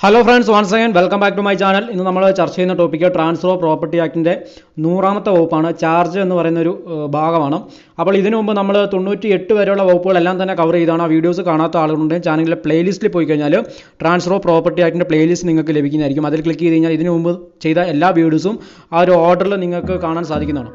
Hello friends once again welcome back to my channel ഇന്ന് നമ്മൾ ചർച്ച ചെയ്യുന്ന ടോപ്പിക്ക് ട്രാൻസ്ഫർ ഓഫ് പ്രോപ്പർട്ടി ആക്ടിന്റെ നൂറാമത്തെ വകുപ്പാണ്. ചാർജ് എന്ന് പറയുന്ന ഒരു ഭാഗമാണ്. അപ്പോൾ ഇതിനു മുമ്പ് നമ്മൾ തൊണ്ണൂറ്റി എട്ട് വരെയുള്ള വകുപ്പുകളെല്ലാം തന്നെ കവർ ചെയ്താണ്. ആ വീഡിയോസ് കാണാത്ത ആളുകളുണ്ടെങ്കിൽ ചാനലിലെ പ്ലേലിസ്റ്റിൽ പോയി കഴിഞ്ഞാൽ ട്രാൻസ്ഫർ ഓഫ് പ്രോപ്പർട്ടി ആക്ടിന്റെ പ്ലേലിസ്റ്റ് നിങ്ങൾക്ക് ലഭിക്കുന്നതായിരിക്കും. അതിൽ ക്ലിക്ക് ചെയ്ത് കഴിഞ്ഞാൽ ഇതിനു മുമ്പ് ചെയ്ത എല്ലാ വീഡിയോസും ആ ഒരു ഓർഡറിൽ നിങ്ങൾക്ക് കാണാൻ സാധിക്കുന്നതാണ്.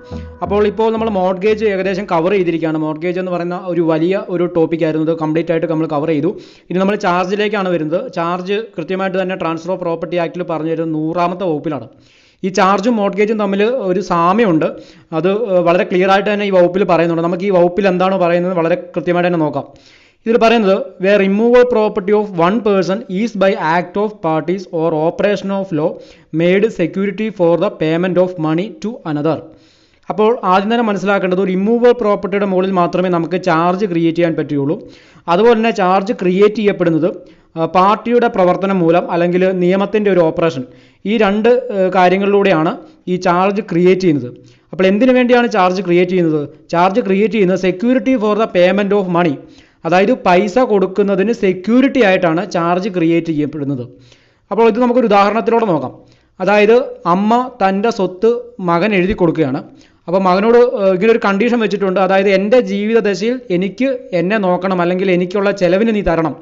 അപ്പോൾ ഇപ്പോൾ നമ്മൾ മോർഗേജ് ഏകദേശം കവർ ചെയ്തിരിക്കുകയാണ്. മോർഗേജ് എന്ന് പറയുന്ന ഒരു വലിയ ഒരു ടോപ്പിക്കായിരുന്നു ഇത് കംപ്ലീറ്റ് ആയിട്ട് നമ്മൾ കവർ ചെയ്തു. ഇനി നമ്മൾ ചാർജിലേക്കാണ് വരുന്നത്. ചാർജ് കൃത്യമായിട്ട് തന്നെ ട്രാൻസ്ഫർ ഓഫ് പ്രോപ്പർട്ടി ആക്ടിൽ പറഞ്ഞു തരുന്നത് നൂറാമത്തെ വകുപ്പിലാണ്. ഈ ചാർജും മോർഗേജും തമ്മിൽ ഒരു സാമ്യമുണ്ട്. അത് വളരെ ക്ലിയർ ആയിട്ട് തന്നെ ഈ വകുപ്പിൽ പറയുന്നുണ്ട്. നമുക്ക് ഈ വകുപ്പിൽ എന്താണ് പറയുന്നത് വളരെ കൃത്യമായിട്ട് തന്നെ നോക്കാം. ഇതിൽ പറയുന്നത് വേ removal property of one person is by act of parties or operation of law made security for the payment of money to another അപ്പോൾ ആദ്യം തന്നെ മനസ്സിലാക്കേണ്ടത് ഒരു ഇമ്മൂവബിൾ പ്രോപ്പർട്ടിയുടെ മുകളിൽ മാത്രമേ നമുക്ക് ചാർജ് ക്രിയേറ്റ് ചെയ്യാൻ പറ്റുകയുള്ളൂ. അതുപോലെ തന്നെ ചാർജ് ക്രിയേറ്റ് ചെയ്യപ്പെടുന്നത് പാർട്ടിയുടെ പ്രവർത്തനം മൂലം അല്ലെങ്കിൽ നിയമത്തിന്റെ ഒരു ഓപ്പറേഷൻ ഈ രണ്ട് കാര്യങ്ങളിലൂടെയാണ് ഈ ചാർജ് ക്രിയേറ്റ് ചെയ്യുന്നത്. അപ്പോൾ എന്തിനു വേണ്ടിയാണ് ചാർജ് ക്രിയേറ്റ് ചെയ്യുന്നത്? ചാർജ് ക്രിയേറ്റ് ചെയ്യുന്നത് security for the payment of money അതായത് പൈസ കൊടുക്കുന്നതിന് സെക്യൂരിറ്റി ആയിട്ടാണ് ചാർജ് ക്രിയേറ്റ് ചെയ്യപ്പെടുന്നത്. അപ്പോൾ ഇത് നമുക്കൊരു ഉദാഹരണത്തിലൂടെ നോക്കാം. അതായത് അമ്മ തന്റെ സ്വത്ത് മകൻ എഴുതി കൊടുക്കുകയാണ്. അപ്പോൾ മകനോട് ഇങ്ങനെ ഒരു കണ്ടീഷൻ വെച്ചിട്ടുണ്ട്. അതായത് എന്റെ ജീവിതദശയിൽ എനിക്ക് എന്നെ നോക്കണം അല്ലെങ്കിൽ എനിക്കുള്ള ചെലവിന് നീ തരണം.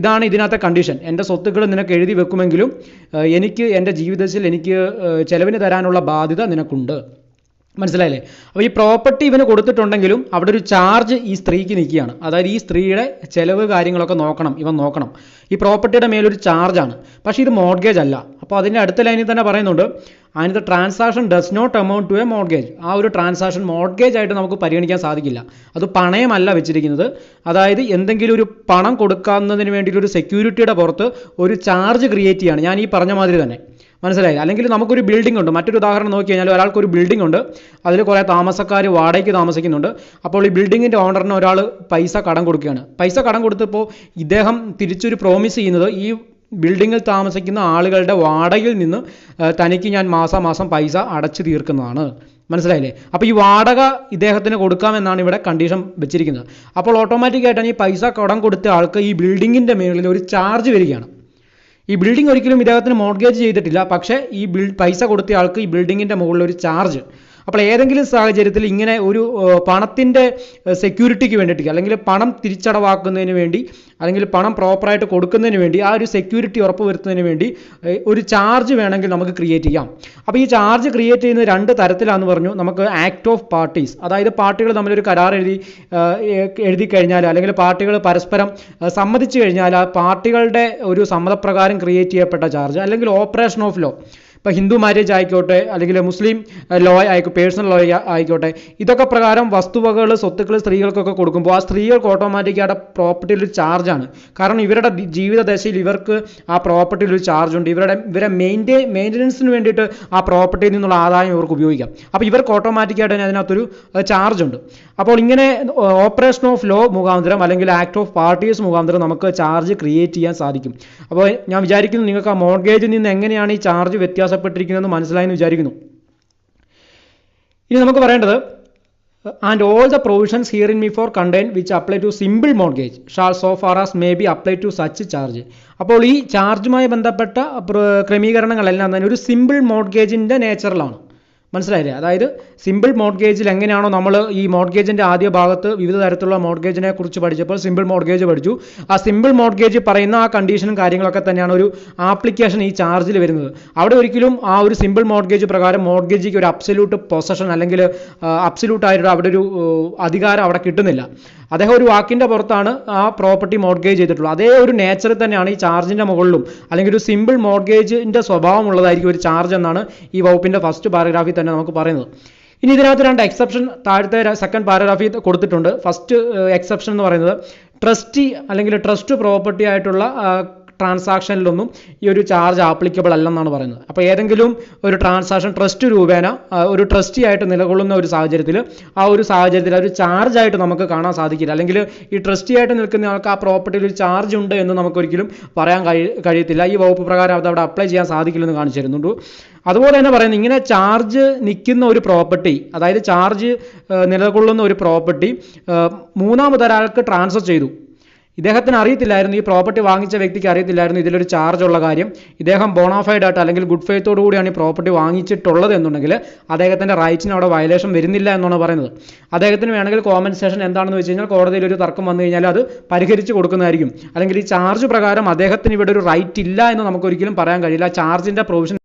ഇതാണ് ഇതിനകത്തെ കണ്ടീഷൻ എന്റെ സ്വത്തുക്കൾ നിനക്ക് എഴുതി വെക്കുമെങ്കിലും എനിക്ക് എന്റെ ജീവിതദശയിൽ എനിക്ക് ചെലവിന് തരാനുള്ള ബാധ്യത നിനക്കുണ്ട്. മനസ്സിലായില്ലേ? അപ്പോൾ ഈ പ്രോപ്പർട്ടി ഇവന് കൊടുത്തിട്ടുണ്ടെങ്കിലും അവിടെ ഒരു ചാർജ് ഈ സ്ത്രീക്ക് നിൽക്കുകയാണ്. അതായത് ഈ സ്ത്രീയുടെ ചെലവ് കാര്യങ്ങളൊക്കെ നോക്കണം ഇവൻ നോക്കണം. ഈ പ്രോപ്പർട്ടിയുടെ മേലൊരു ചാർജാണ് പക്ഷേ ഇത് മോർഗേജ് അല്ല. അപ്പോൾ അതിന്റെ അടുത്ത ലൈനിൽ തന്നെ പറയുന്നുണ്ട് അതിന്റെ transaction does not amount to a mortgage ആ ഒരു ട്രാൻസാക്ഷൻ മോർഗേജ് ആയിട്ട് നമുക്ക് പരിഗണിക്കാൻ സാധിക്കില്ല. അത് പണയമല്ല വെച്ചിരിക്കുന്നത്. അതായത് എന്തെങ്കിലും ഒരു പണം കൊടുക്കുന്നതിന് വേണ്ടിയിട്ട് ഒരു സെക്യൂരിറ്റിയുടെ പുറത്ത് ഒരു ചാർജ് ക്രിയേറ്റ് ചെയ്യാണ്. ഞാൻ ഈ പറഞ്ഞ മാതിരി തന്നെ. മനസ്സിലായി? അല്ലെങ്കിൽ നമുക്കൊരു ബിൽഡിംഗ് ഉണ്ട്. മറ്റൊരു ഉദാഹരണം നോക്കി കഴിഞ്ഞാൽ ഒരാൾക്ക് ഒരു ബിൽഡിംഗ് ഉണ്ട്. അതിൽ കുറേ താമസക്കാർ വാടകയ്ക്ക് താമസിക്കുന്നുണ്ട്. അപ്പോൾ ഈ ബിൽഡിങ്ങിന്റെ ഓണറിന് ഒരാൾ പൈസ കടം കൊടുക്കുകയാണ്. പൈസ കടം കൊടുത്തപ്പോൾ ഇദ്ദേഹം തിരിച്ചൊരു പ്രോമിസ് ചെയ്യുന്നത് ഈ ബിൽഡിങ്ങിൽ താമസിക്കുന്ന ആളുകളുടെ വാടകയിൽ നിന്ന് തനിക്ക് ഞാൻ മാസാമാസം പൈസ അടച്ചു തീർക്കുന്നതാണ്. മനസ്സിലായില്ലേ? അപ്പോൾ ഈ വാടക ഇദ്ദേഹത്തിന് കൊടുക്കാമെന്നാണ് ഇവിടെ കണ്ടീഷൻ വെച്ചിരിക്കുന്നത്. അപ്പോൾ ഓട്ടോമാറ്റിക്കായിട്ടാണ് ഈ പൈസ കടം കൊടുത്ത ആൾക്ക് ഈ ബിൽഡിങ്ങിന്റെ മേളിൽ ഒരു ചാർജ് വരികയാണ്. ഈ ബിൽഡിംഗ് ഒരിക്കലും ഇദ്ദേഹത്തിന് മോർഗേജ് ചെയ്തിട്ടില്ല. പക്ഷേ ഈ ബിൽ പൈസ കൊടുത്ത ആൾക്ക് ഈ ബിൽഡിങ്ങിന്റെ മുകളിൽ ഒരു ചാർജ് അപ്പോൾ ഏതെങ്കിലും സാഹചര്യത്തിൽ ഇങ്ങനെ ഒരു പണത്തിന്റെ സെക്യൂരിറ്റിക്ക് വേണ്ടിയിട്ട് അല്ലെങ്കിൽ പണം തിരിച്ചടവാക്കുന്നതിന് വേണ്ടി അല്ലെങ്കിൽ പണം പ്രോപ്പറായിട്ട് കൊടുക്കുന്നതിന് വേണ്ടി ആ ഒരു സെക്യൂരിറ്റി ഉറപ്പുവരുത്തുന്നതിന് വേണ്ടി ഒരു ചാർജ് വേണമെങ്കിൽ നമുക്ക് ക്രിയേറ്റ് ചെയ്യാം. അപ്പോൾ ഈ ചാർജ് ക്രിയേറ്റ് ചെയ്യുന്ന രണ്ട് തരത്തിലാണെന്ന് പറഞ്ഞു. നമുക്ക് ആക്ട് ഓഫ് പാർട്ടീസ് അതായത് പാർട്ടികൾ തമ്മിലൊരു കരാർ എഴുതി എഴുതി കഴിഞ്ഞാൽ അല്ലെങ്കിൽ പാർട്ടികൾ പരസ്പരം സമ്മതിച്ചു കഴിഞ്ഞാൽ ആ പാർട്ടികളുടെ ഒരു സമ്മതപ്രകാരം ക്രിയേറ്റ് ചെയ്യപ്പെട്ട ചാർജ് അല്ലെങ്കിൽ ഓപ്പറേഷൻ ഓഫ് ലോ ഇപ്പോൾ ഹിന്ദു മാരേജ് ആയിക്കോട്ടെ അല്ലെങ്കിൽ മുസ്ലിം ലോ ആയിക്കോട്ടെ പേഴ്സണൽ ലോ ആയിക്കോട്ടെ ഇതൊക്കെ പ്രകാരം വസ്തുവകൾ സ്വത്തുക്കൾ സ്ത്രീകൾക്കൊക്കെ കൊടുക്കുമ്പോൾ ആ സ്ത്രീകൾക്ക് ഓട്ടോമാറ്റിക്കായിട്ട് പ്രോപ്പർട്ടിയിൽ ഒരു ചാർജാണ് കാരണം ഇവരുടെ ജീവിത ജീവിതദശയിൽ ഇവർക്ക് ആ പ്രോപ്പർട്ടിയിൽ ഒരു ചാർജ് ഉണ്ട്. ഇവരുടെ ഇവരെ മെയിന്റെയിൻ മെയിന്റനൻസിന് വേണ്ടിയിട്ട് ആ പ്രോപ്പർട്ടിയിൽ നിന്നുള്ള ആദായം ഇവർക്ക് ഉപയോഗിക്കാം. അപ്പോൾ ഇവർക്ക് ഓട്ടോമാറ്റിക്കായിട്ട് തന്നെ അതിനകത്തൊരു ചാർജ് ഉണ്ട്. അപ്പോൾ ഇങ്ങനെ ഓപ്പറേഷൻ ഓഫ് ലോ മുഖാന്തരം അല്ലെങ്കിൽ ആക്ട് ഓഫ് പാർട്ടീസ് മുഖാന്തരം നമുക്ക് ചാർജ് ക്രിയേറ്റ് ചെയ്യാൻ സാധിക്കും. അപ്പോൾ ഞാൻ വിചാരിക്കുന്നു നിങ്ങൾക്ക് ആ മോർഗേജിൽ നിന്ന് എങ്ങനെയാണ് ഈ ചാർജ് വ്യത്യാസപ്പെട്ടിരിക്കുന്നതെന്ന് മനസ്സിലായെന്ന് വിചാരിക്കുന്നു. ഇനി നമുക്ക് പറയേണ്ടത് and all the provisions hereinbefore contain which apply to simple mortgage shall so far as may be apply to such charge അപ്പോൾ ഈ ചാർജുമായി ബന്ധപ്പെട്ട ക്രമീകരണങ്ങളെല്ലാം തന്നെ ഒരു സിമ്പിൾ മോർഗേജിന്റെ നേച്ചറിലാണ് മനസ്സിലായില്ലേ? അതായത് സിമ്പിൾ മോർഗേജിൽ എങ്ങനെയാണോ നമ്മൾ ഈ മോർഗേജിന്റെ ആദ്യ ഭാഗത്ത് വിവിധ തരത്തിലുള്ള മോർഗേജിനെ കുറിച്ച് പഠിച്ചപ്പോൾ സിമ്പിൾ മോർഗേജ് പഠിച്ചു. ആ സിമ്പിൾ മോർഗേജ് പറയുന്ന ആ കണ്ടീഷനും കാര്യങ്ങളൊക്കെ തന്നെയാണ് ഒരു ആപ്ലിക്കേഷൻ ഈ ചാർജിൽ വരുന്നത്. അവിടെ ഒരിക്കലും ആ ഒരു സിമ്പിൾ മോർഗേജ് പ്രകാരം മോർഗേജിക്ക് ഒരു അബ്സല്യൂട്ട് പൊസഷൻ അല്ലെങ്കിൽ അബ്സല്യൂട്ടായിട്ട് അവിടെ ഒരു അധികാരം അവിടെ കിട്ടുന്നില്ല. അദ്ദേഹം ഒരു വാക്കിന്റെ പുറത്താണ് ആ പ്രോപ്പർട്ടി മോർഗേജ് ചെയ്തിട്ടുള്ളത്. അതേ ഒരു നേച്ചറിൽ തന്നെയാണ് ഈ ചാർജിന്റെ മുകളിലും അല്ലെങ്കിൽ ഒരു സിമ്പിൾ മോർഗേജിന്റെ സ്വഭാവമുള്ളതായിരിക്കും ഒരു ചാർജ് എന്നാണ് ഈ വകുപ്പിന്റെ ഫസ്റ്റ് പാരഗ്രാഫിൽ തന്നെ നമുക്ക് പറയുന്നത്. ഇനി ഇതിനകത്ത് രണ്ട് എക്സെപ്ഷൻ താഴത്തെ സെക്കൻഡ് പാരഗ്രാഫിൽ കൊടുത്തിട്ടുണ്ട്. ഫസ്റ്റ് എക്സെപ്ഷൻ എന്ന് പറയുന്നത് ട്രസ്റ്റി അല്ലെങ്കിൽ ട്രസ്റ്റ് പ്രോപ്പർട്ടി ആയിട്ടുള്ള ട്രാൻസാക്ഷനിലൊന്നും ഈ ഒരു ചാർജ് ആപ്ലിക്കബിൾ അല്ലെന്നാണ് പറയുന്നത്. അപ്പോൾ ഏതെങ്കിലും ഒരു ട്രാൻസാക്ഷൻ ട്രസ്റ്റ് രൂപേണ ഒരു ട്രസ്റ്റി ആയിട്ട് നിലകൊള്ളുന്ന ഒരു സാഹചര്യത്തിൽ ആ ഒരു സാഹചര്യത്തിൽ ഒരു ചാർജ് ആയിട്ട് നമുക്ക് കാണാൻ സാധിക്കില്ല. അല്ലെങ്കിൽ ഈ ട്രസ്റ്റി ആയിട്ട് നിൽക്കുന്ന ആൾക്ക് ആ പ്രോപ്പർട്ടിയിൽ ഒരു ചാർജ് ഉണ്ട് എന്ന് നമുക്കൊരിക്കലും പറയാൻ കഴി കഴിയത്തില്ല. ഈ വകുപ്പ് പ്രകാരം അത് അവിടെ അപ്ലൈ ചെയ്യാൻ സാധിക്കില്ലെന്ന് കാണിച്ചു തരുന്നുണ്ട്. അതുപോലെ തന്നെ പറയുന്നത് ഇങ്ങനെ ചാർജ് നിൽക്കുന്ന ഒരു പ്രോപ്പർട്ടി അതായത് ചാർജ് നിലകൊള്ളുന്ന ഒരു പ്രോപ്പർട്ടി മൂന്നാമതൊരാൾക്ക് ട്രാൻസ്ഫർ ചെയ്തു. ഇദ്ദേഹത്തിന് അറിയത്തില്ലായിരുന്നു ഈ പ്രോപ്പർട്ടി വാങ്ങിച്ച വ്യക്തിക്ക് അറിയത്തില്ലായിരുന്നു ഇതിലൊരു ചാർജ് ഉള്ള കാര്യം. ഇദ്ദേഹം ബോണോഫൈഡ് ആയിട്ട് അല്ലെങ്കിൽ ഗുഡ് ഫെയ്ത്തോടു കൂടിയാണ് ഈ പ്രോപ്പർട്ടി വാങ്ങിച്ചിട്ടുള്ളത് എന്നുണ്ടെങ്കിൽ അദ്ദേഹത്തിന്റെ റൈറ്റ്സിന് അവിടെ വയലേഷൻ വരുന്നില്ല എന്നാണ് പറയുന്നത്. അദ്ദേഹത്തിന് വേണമെങ്കിൽ കോമ്പൻസേഷൻ എന്താണെന്ന് വെച്ച് കഴിഞ്ഞാൽ കോടതിയിൽ ഒരു തർക്കം വന്നു കഴിഞ്ഞാൽ അത് പരിഹരിച്ച് കൊടുക്കുന്നതായിരിക്കും. അല്ലെങ്കിൽ ഈ ചാർജ് പ്രകാരം അദ്ദേഹത്തിന് ഇവിടെ ഒരു റൈറ്റ് ഇല്ല എന്ന് നമുക്ക് ഒരിക്കലും പറയാൻ കഴിയില്ല. ചാർജിന്റെ പ്രൊവിഷൻ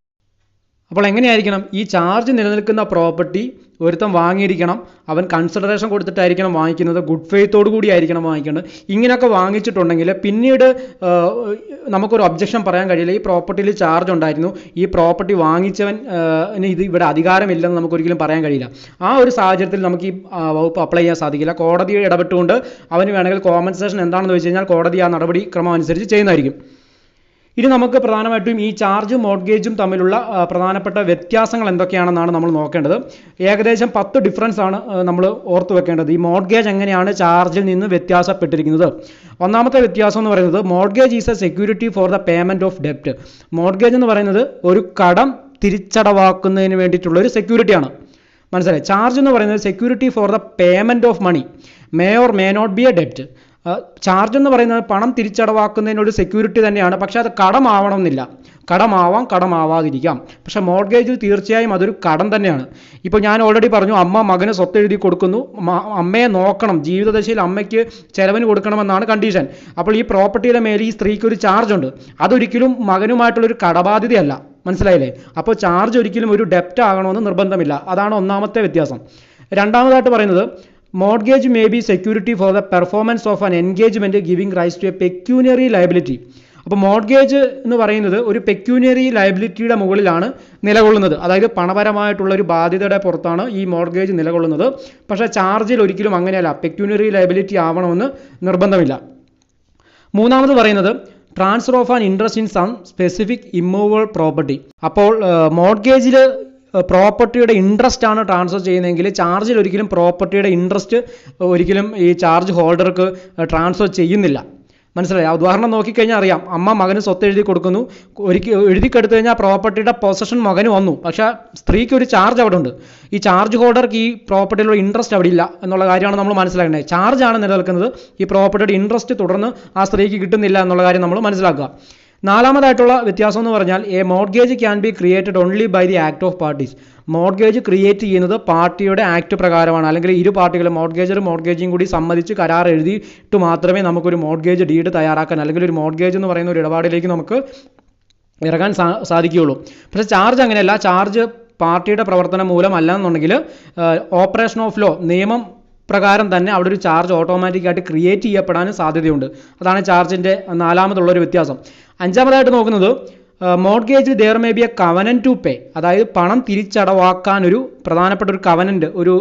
അപ്പോൾ എങ്ങനെയായിരിക്കണം? ഈ ചാർജ് നിലനിൽക്കുന്ന പ്രോപ്പർട്ടി ഒരുത്തം വാങ്ങിയിരിക്കണം. അവൻ കൺസിഡറേഷൻ കൊടുത്തിട്ടായിരിക്കണം വാങ്ങിക്കുന്നത്. ഗുഡ് ഫെയ്ത്തോടു കൂടി ആയിരിക്കണം വാങ്ങിക്കേണ്ടത്. ഇങ്ങനെയൊക്കെ വാങ്ങിച്ചിട്ടുണ്ടെങ്കിൽ പിന്നീട് നമുക്കൊരു ഒബ്ജക്ഷൻ പറയാൻ കഴിയില്ല. ഈ പ്രോപ്പർട്ടിയിൽ ചാർജ് ഉണ്ടായിരുന്നു. ഈ പ്രോപ്പർട്ടി വാങ്ങിച്ചവൻ ഇത് ഇവിടെ അധികാരമില്ലെന്ന് നമുക്കൊരിക്കലും പറയാൻ കഴിയില്ല. ആ ഒരു സാഹചര്യത്തിൽ നമുക്ക് ഈ വകുപ്പ് അപ്ലൈ ചെയ്യാൻ സാധിക്കില്ല. കോടതി ഇടപെട്ടുകൊണ്ട് അവന് വേണമെങ്കിൽ കോമ്പൻസേഷൻ എന്താണെന്ന് വെച്ച് കഴിഞ്ഞാൽ കോടതി ആ നടപടി ക്രമം അനുസരിച്ച് ചെയ്യുന്നതായിരിക്കും. ഇനി നമുക്ക് പ്രധാനമായിട്ടും ഈ ചാർജും മോഡ്ഗേജും തമ്മിലുള്ള പ്രധാനപ്പെട്ട വ്യത്യാസങ്ങൾ എന്തൊക്കെയാണെന്നാണ് നമ്മൾ നോക്കേണ്ടത്. ഏകദേശം പത്ത് ഡിഫറൻസ് ആണ് നമ്മൾ ഓർത്തു വെക്കേണ്ടത്. ഈ മോഡ്ഗേജ് എങ്ങനെയാണ് ചാർജിൽ നിന്ന് വ്യത്യാസപ്പെട്ടിരിക്കുന്നത്? ഒന്നാമത്തെ വ്യത്യാസം എന്ന് പറയുന്നത് mortgage is a security for the payment of ഡെപ്റ്റ് mortgage എന്ന് പറയുന്നത് ഒരു കടം തിരിച്ചടവാക്കുന്നതിന് വേണ്ടിയിട്ടുള്ള ഒരു സെക്യൂരിറ്റിയാണ് മനസ്സിലായി? ചാർജ് എന്ന് പറയുന്നത് security for the payment of money may or may not be a ഡെപ്റ്റ് charge എന്ന് പറയുന്നത് പണം തിരിച്ചടവാക്കുന്നതിന് ഒരു സെക്യൂരിറ്റി തന്നെയാണ്. പക്ഷേ അത് കടമാവണമെന്നില്ല. കടമാവാം കടമാവാതിരിക്കാം. പക്ഷേ മോർഗേജ് തീർച്ചയായും അതൊരു കടം തന്നെയാണ്. ഇപ്പോൾ ഞാൻ ഓൾറെഡി പറഞ്ഞു അമ്മ മകന് സ്വത്ത് എഴുതി കൊടുക്കുന്നു അമ്മയെ നോക്കണം. ജീവിതദശയിൽ അമ്മയ്ക്ക് ചെലവിന് കൊടുക്കണമെന്നാണ് കണ്ടീഷൻ അപ്പോൾ ഈ പ്രോപ്പർട്ടിയുടെ മേലെ ഈ സ്ത്രീക്ക് ഒരു ചാർജ് ഉണ്ട്. അതൊരിക്കലും മകനുമായിട്ടുള്ളൊരു കടബാധ്യതയല്ല. മനസ്സിലായില്ലേ? അപ്പോൾ ചാർജ് ഒരിക്കലും ഒരു ഡെപ്റ്റ് ആകണമെന്ന് നിർബന്ധമില്ല. അതാണ് ഒന്നാമത്തെ വ്യത്യാസം. രണ്ടാമതായിട്ട് പറയുന്നത് mortgage may be security for the performance of an engagement giving rise to a pecuniary liability അപ്പോൾ മോർഗേജ് എന്ന് പറയുന്നത് ഒരു പെക്യൂനറി ലയബിലിറ്റിയുടെ മുകളിലാണ് നിലകൊള്ളുന്നത്. അതായത് പണപരമായിട്ടുള്ള ഒരു ബാധ്യതയുടെ പുറത്താണ് ഈ മോർഗേജ് നിലകൊള്ളുന്നത്. പക്ഷേ ചാർജിൽ ഒരിക്കലും അങ്ങനെയല്ല. പെക്യൂനറി ലയബിലിറ്റി ആവണമെന്ന് നിർബന്ധമില്ല. മൂന്നാമത് പറയുന്നത് transfer of an interest in some specific immovable property അപ്പോൾ മോഡ്ഗേജിൽ പ്രോപ്പർട്ടിയുടെ ഇൻട്രസ്റ്റ് ആണ് ട്രാൻസ്ഫർ ചെയ്യുന്നതെങ്കിൽ ചാർജിൽ ഒരിക്കലും പ്രോപ്പർട്ടിയുടെ ഇൻട്രസ്റ്റ് ഒരിക്കലും ഈ ചാർജ് ഹോൾഡർക്ക് ട്രാൻസ്ഫർ ചെയ്യുന്നില്ല. മനസ്സിലായി? ഉദാഹരണം നോക്കിക്കഴിഞ്ഞാൽ അറിയാം. അമ്മ മകന് സ്വത്ത് എഴുതി കൊടുക്കുന്നു. ഒരിക്കൽ എഴുതി കൊടുത്തു കഴിഞ്ഞാൽ പ്രോപ്പർട്ടിയുടെ പൊസഷൻ മകന് വന്നു. പക്ഷേ സ്ത്രീക്ക് ഒരു ചാർജ് അവിടെ ഉണ്ട്. ഈ ചാർജ് ഹോൾഡർക്ക് ഈ പ്രോപ്പർട്ടിയിലുള്ള ഇൻട്രസ്റ്റ് അവിടെ ഇല്ല എന്നുള്ള കാര്യമാണ് നമ്മൾ മനസ്സിലാക്കേണ്ടത്. ചാർജ് ആണ് നിലനിൽക്കുന്നത്. ഈ പ്രോപ്പർട്ടിയുടെ ഇൻട്രസ്റ്റ് തുടർന്ന് ആ സ്ത്രീക്ക് കിട്ടുന്നില്ല എന്നുള്ള കാര്യം നമ്മൾ മനസ്സിലാക്കുക. നാലാമതായിട്ടുള്ള വ്യത്യാസം എന്ന് പറഞ്ഞാൽ a mortgage can be created only by the act of parties mortgage create ചെയ്യുന്നത് പാർട്ടിയുടെ ആക്ട് പ്രകാരമാണ്. അല്ലെങ്കിൽ ഇരു പാർട്ടികളും മോർഗേജർ മോർഗേജും കൂടി സമ്മതിച്ച് കരാർ എഴുതിയിട്ട് മാത്രമേ നമുക്കൊരു മോർഗേജ് ഡീഡ് തയ്യാറാക്കാൻ അല്ലെങ്കിൽ ഒരു മോർഗേജ് എന്ന് പറയുന്ന ഒരു ഇടപാടിലേക്ക് നമുക്ക് ഇറങ്ങാൻ സാ സാധിക്കുകയുള്ളൂ. പക്ഷേ ചാർജ് അങ്ങനെയല്ല. ചാർജ് പാർട്ടിയുടെ പ്രവർത്തനം മൂലമല്ല എന്നുണ്ടെങ്കിൽ ഓപ്പറേഷൻ ഓഫ് ലോ നിയമം പ്രകാരം തന്നെ അവിടെ ഒരു ചാർജ് ഓട്ടോമാറ്റിക്കായിട്ട് ക്രിയേറ്റ് ചെയ്യപ്പെടാനും സാധ്യതയുണ്ട്. അതാണ് ചാർജിന്റെ നാലാമതുള്ള ഒരു വ്യത്യാസം. അഞ്ചാമതായിട്ട് നോക്കുന്നത് mortgage there may be a covenant to pay അതായത് പണം തിരിച്ചടവാക്കാൻ ഒരു പ്രധാനപ്പെട്ട ഒരു കവനന്റ് ഒരു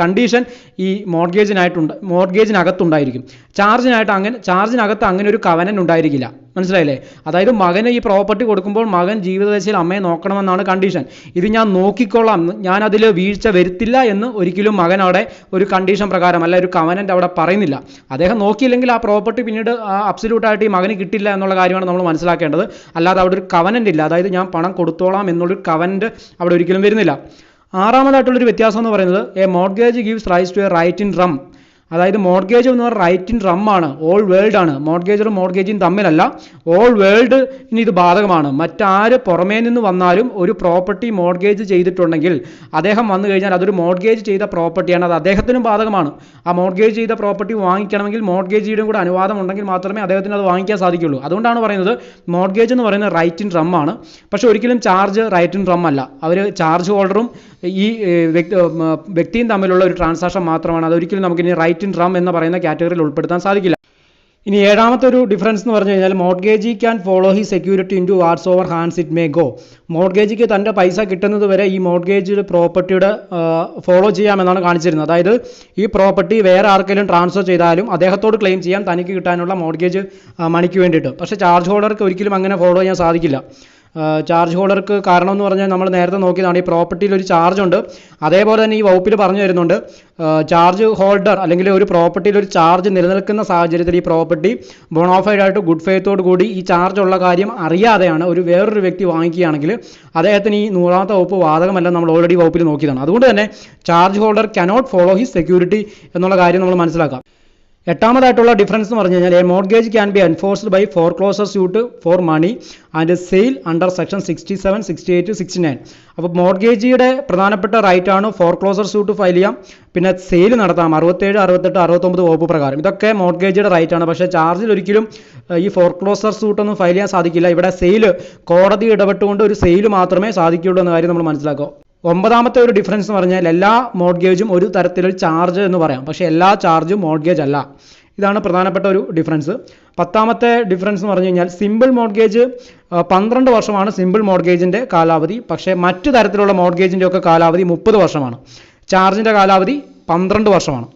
കണ്ടീഷൻ ഈ മോഡ്ഗേജിനായിട്ടുണ്ട് മോഡ്ഗേജിനകത്തുണ്ടായിരിക്കും ചാർജിനായിട്ട് അങ്ങനെ ചാർജിനകത്ത് അങ്ങനെ ഒരു കവനൻ ഉണ്ടായിരിക്കില്ല. മനസ്സിലായില്ലേ? അതായത് മകന് ഈ പ്രോപ്പർട്ടി കൊടുക്കുമ്പോൾ മകൻ ജീവിതദശയിൽ അമ്മയെ നോക്കണമെന്നാണ് കണ്ടീഷൻ ഇത് ഞാൻ നോക്കിക്കൊള്ളാം. ഞാൻ അതിൽ വീഴ്ച വരുത്തില്ല എന്ന് ഒരിക്കലും മകൻ അവിടെ ഒരു കണ്ടീഷൻ പ്രകാരം അല്ല ഒരു കവനന്റ് അവിടെ പറയുന്നില്ല. അദ്ദേഹം നോക്കിയില്ലെങ്കിൽ ആ പ്രോപ്പർട്ടി പിന്നീട് അബ്സല്യൂട്ടായിട്ട് ഈ മകന് കിട്ടില്ല എന്നുള്ള കാര്യമാണ് നമ്മൾ മനസ്സിലാക്കേണ്ടത്. അല്ലാതെ അവിടെ ഒരു കവനന്റ് ഇല്ല. അതായത് ഞാൻ പണം കൊടുത്തോളാം എന്നുള്ളൊരു കവനന്റ് അവിടെ ഒരിക്കലും വരുന്നില്ല. ആറാമതായിട്ടുള്ളൊരു വ്യത്യാസം എന്ന് പറയുന്നത് a mortgage gives rise to a right in rem അതായത് മോർഗേജ് എന്ന് പറഞ്ഞാൽ റൈറ്റ് ഇൻ റം ആണ് ഓൾ വേൾഡ് ആണ്. മോർഗേജറും മോർഗേജും തമ്മിലല്ല. ഓൾ വേൾഡ് ഇത് ബാധകമാണ്. മറ്റാര് പുറമേ നിന്ന് വന്നാലും ഒരു പ്രോപ്പർട്ടി മോർഗേജ് ചെയ്തിട്ടുണ്ടെങ്കിൽ അദ്ദേഹം വന്നു കഴിഞ്ഞാൽ അതൊരു മോർഗേജ് ചെയ്ത പ്രോപ്പർട്ടിയാണ് അത് അദ്ദേഹത്തിനും ബാധകമാണ്. ആ മോർഗേജ് ചെയ്ത പ്രോപ്പർട്ടി വാങ്ങിക്കണമെങ്കിൽ മോർഗേജിയുടെയും കൂടെ അനുവാദം ഉണ്ടെങ്കിൽ മാത്രമേ അദ്ദേഹത്തിന് അത് വാങ്ങിക്കാൻ സാധിക്കുള്ളൂ. അതുകൊണ്ടാണ് പറയുന്നത് മോർഗേജ് എന്ന് പറയുന്നത് റൈറ്റ് ഇൻ റം ആണ്. പക്ഷേ ഒരിക്കലും ചാർജ് റൈറ്റ് ഇൻ റം അല്ല. അവർ ചാർജ് ഹോൾഡറും ഈ വ്യക്തിയും തമ്മിലുള്ള ഒരു ട്രാൻസാക്ഷൻ മാത്രമാണ്. അതൊരിക്കലും നമുക്ക് ഇനി റൈറ്റ് ഇൻ റം എന്ന് പറയുന്ന കാറ്റഗറിയിൽ ഉൾപ്പെടുത്താൻ സാധിക്കില്ല. ഇനി ഏഴാമത്തെ ഒരു ഡിഫറൻസ് എന്ന് പറഞ്ഞു കഴിഞ്ഞാൽ mortgagee can follow he security into whatsoever hands it may go മോർഗേജിക്ക് തന്റെ പൈസ കിട്ടുന്നത് വരെ ഈ മോർഗേജ് പ്രോപ്പർട്ടിയുടെ ഫോളോ ചെയ്യാമെന്നാണ് കാണിച്ചിരുന്നത്. അതായത് ഈ പ്രോപ്പർട്ടി വേറെ ആർക്കെങ്കിലും ട്രാൻസ്ഫർ ചെയ്താലും അദ്ദേഹത്തോട് ക്ലെയിം ചെയ്യാൻ തനിക്ക് കിട്ടാനുള്ള മോർഗേജ് മണിക്ക് വേണ്ടിയിട്ട്. പക്ഷേ ചാർജ് ഹോൾഡർക്ക് ഒരിക്കലും അങ്ങനെ ഫോളോ ചെയ്യാൻ സാധിക്കില്ല. ചാർജ് ഹോൾഡർക്ക് കാരണം എന്ന് പറഞ്ഞാൽ നമ്മൾ നേരത്തെ നോക്കിയതാണ് ഈ പ്രോപ്പർട്ടിയിൽ ഒരു ചാർജ് ഉണ്ട്. അതേപോലെ തന്നെ ഈ വകുപ്പിൽ പറഞ്ഞു വരുന്നുണ്ട് ചാർജ് ഹോൾഡർ അല്ലെങ്കിൽ ഒരു പ്രോപ്പർട്ടിയിൽ ഒരു ചാർജ് നിലനിൽക്കുന്ന സാഹചര്യത്തിൽ ഈ പ്രോപ്പർട്ടി ബോണോഫൈഡ് ആയിട്ട് ഗുഡ് ഫെയ്ത്തോട് കൂടി ഈ ചാർജ് ഉള്ള കാര്യം അറിയാതെയാണ് ഒരു വേറൊരു വ്യക്തി വാങ്ങിക്കുകയാണെങ്കിൽ അദ്ദേഹത്തിന് ഈ നൂറാമത്തെ വകുപ്പ് ബാധകമല്ല നമ്മൾ ഓൾറെഡി വകുപ്പിൽ നോക്കിയതാണ്. അതുകൊണ്ട് തന്നെ charge holder cannot follow his security എന്നുള്ള കാര്യം നമ്മൾ മനസ്സിലാക്കാം. എട്ടാമതായിട്ടുള്ള ഡിഫറൻസ് എന്ന് പറഞ്ഞു കഴിഞ്ഞാൽ a mortgage can be enforced by foreclosure suit for money and sale under section sixty seven sixty eight sixty nine അപ്പോൾ മോർഗേജിയുടെ പ്രധാനപ്പെട്ട റൈറ്റ് ആണ് ഫോർ ക്ലോസർ സ്യൂട്ട് ഫയൽ ചെയ്യാം. പിന്നെ സെയിൽ നടത്താം. അറുപത്തേഴ് അറുപത്തെട്ട് അറുപത്തൊമ്പത് വകുപ്പ് പ്രകാരം. ഇതൊക്കെ മോർഗേജിയുടെ റൈറ്റ് ആണ്. പക്ഷേ ചാർജിൽ ഒരിക്കലും ഈ ഫോർ ക്ലോസർ സ്യൂട്ടൊന്നും ഫയൽ ചെയ്യാൻ സാധിക്കില്ല. ഇവിടെ സെയിൽ കോടതി ഇടപെട്ടുകൊണ്ട് ഒരു സെയിൽ മാത്രമേ സാധിക്കുകയുള്ളൂ എന്ന കാര്യം നമ്മൾ മനസ്സിലാക്കുക. ഒമ്പതാമത്തെ ഒരു ഡിഫറൻസ് എന്ന് പറഞ്ഞാൽ എല്ലാ മോഡ്ഗേജും ഒരു തരത്തിലൊരു ചാർജ് എന്ന് പറയാം. പക്ഷേ എല്ലാ ചാർജും മോഡ്ഗേജ് അല്ല. ഇതാണ് പ്രധാനപ്പെട്ട ഒരു ഡിഫറൻസ് പത്താമത്തെ ഡിഫറൻസ് എന്ന് പറഞ്ഞു കഴിഞ്ഞാൽ സിമ്പിൾ മോഡ്ഗേജ് പന്ത്രണ്ട് വർഷമാണ് സിമ്പിൾ മോഡ്ഗേജിന്റെ കാലാവധി. പക്ഷേ മറ്റു തരത്തിലുള്ള മോഡ്ഗേജിന്റെ ഒക്കെ കാലാവധി മുപ്പത് വർഷമാണ്. ചാർജിന്റെ കാലാവധി പന്ത്രണ്ട് വർഷമാണ്.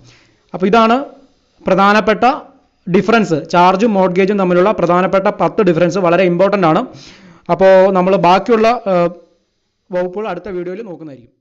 അപ്പോൾ ഇതാണ് പ്രധാനപ്പെട്ട ഡിഫറൻസ് ചാർജും മോഡ്ഗേജും തമ്മിലുള്ള പ്രധാനപ്പെട്ട പത്ത് ഡിഫറൻസ് വളരെ ഇമ്പോർട്ടന്റ് ആണ്. അപ്പോൾ നമ്മൾ ബാക്കിയുള്ള വകുപ്പുകൾ അടുത്ത വീഡിയോയിൽ നോക്കുന്നതായിരിക്കും.